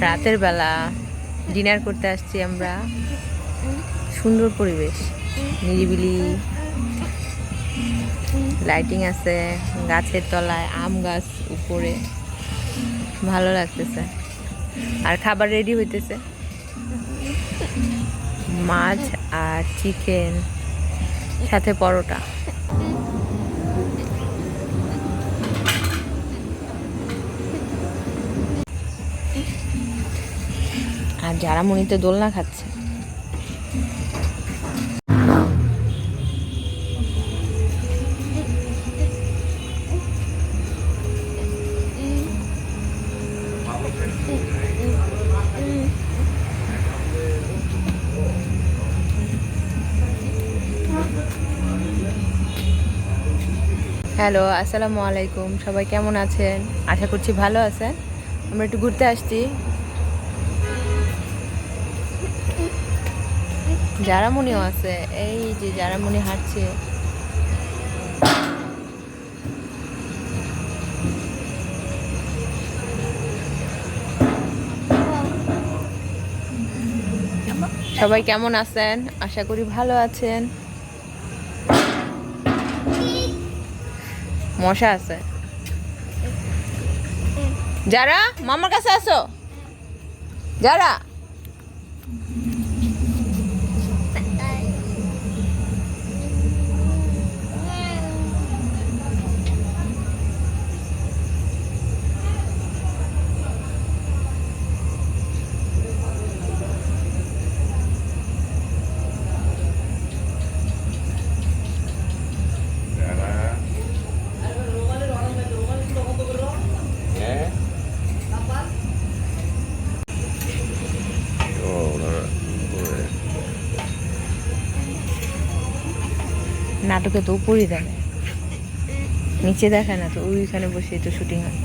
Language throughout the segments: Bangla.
রাতের বেলা ডিনার করতে আসছি আমরা। সুন্দর পরিবেশ, নিরিবিলি। লাইটিং আছে, গাছের তলায় আম গাছ উপরে। ভালো লাগতেছে। আর খাবার রেডি হইতেছে। মাছ আর চিকেন সাথে পরোটা। আর যারা মনিতে দোলনা খাচ্ছে। হ্যালো, আসসালামু আলাইকুম। সবাই কেমন আছেন? আশা করছি ভালো আছেন। আমরা একটু ঘুরতে আসছি। জারামুনিও আছে। এই যে জারামুনি হাঁটছে। সবাই কেমন আছেন? আশা করি ভালো আছেন। মশা আছে। যারা, মামার কাছে আসো। যারা নাটকে তো উপরই দেখে নিচে দেখায় না তো, ওইখানে বসে তো শুটিং হয়।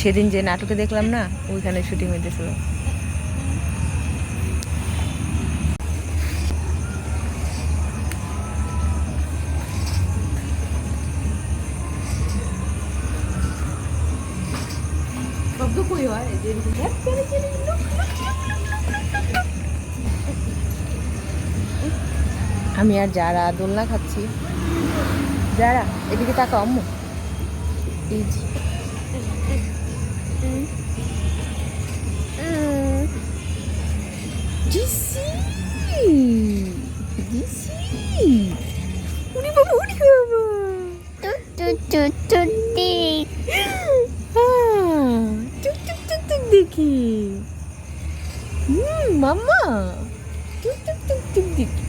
সেদিন যে নাটকে দেখলাম না, ওইখানে শুটিং হইতেছিল। আমি আর যারা দোলনা খাচ্ছি যারা এদিকে তাকা আম্মু। উনি বাবা উনি বাবা। হ্যাঁ, টুক টুক টুক টুক দেখি। হুম মাম্মা। টুক টুক টুক টুক দেখি।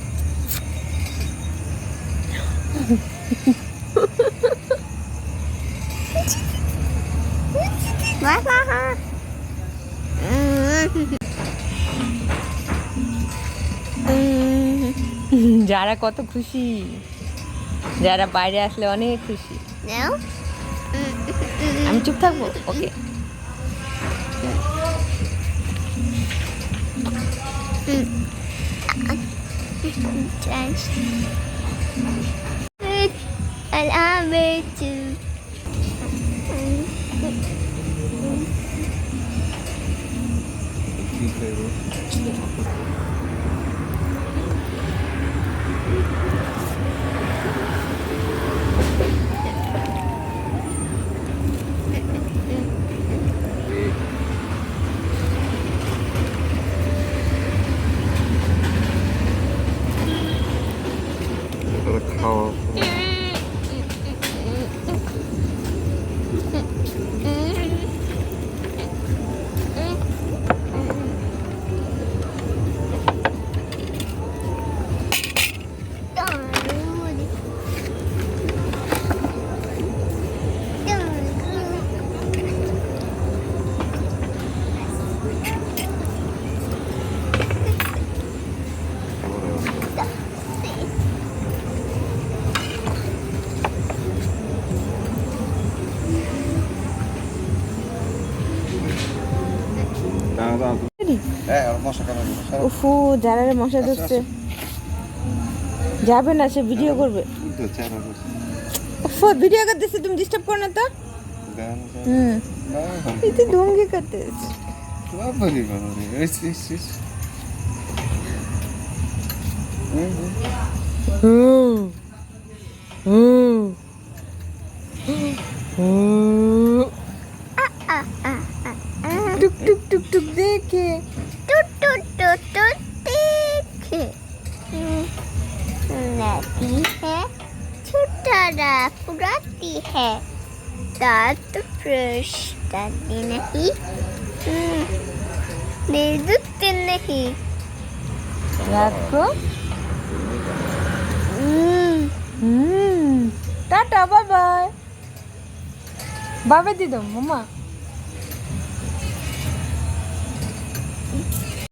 যারা কত খুশি যারা বাইরে আসলে অনেক খুশি। আমি চুপ থাকব? Okay Allow to. কি উফু যারা মশা ধরছে। যাবে না সে ভিডিও করবে। উফু ভিডিও করতেছে তুমি ডিস্টার্ব করো না তো। হুম। ডোঙ্গি করতেছে। बाबा रे बाबा रे इस इस इस টুক টুক টুক টুক দেখে टूट टूट टूट टूट देखे नदी है छोटा रा पुराती है दांत ब्रश दादी नहीं दुखते नहीं রাখো हम्म, হুম টাটা বাই বাই বাবা দিদম মামা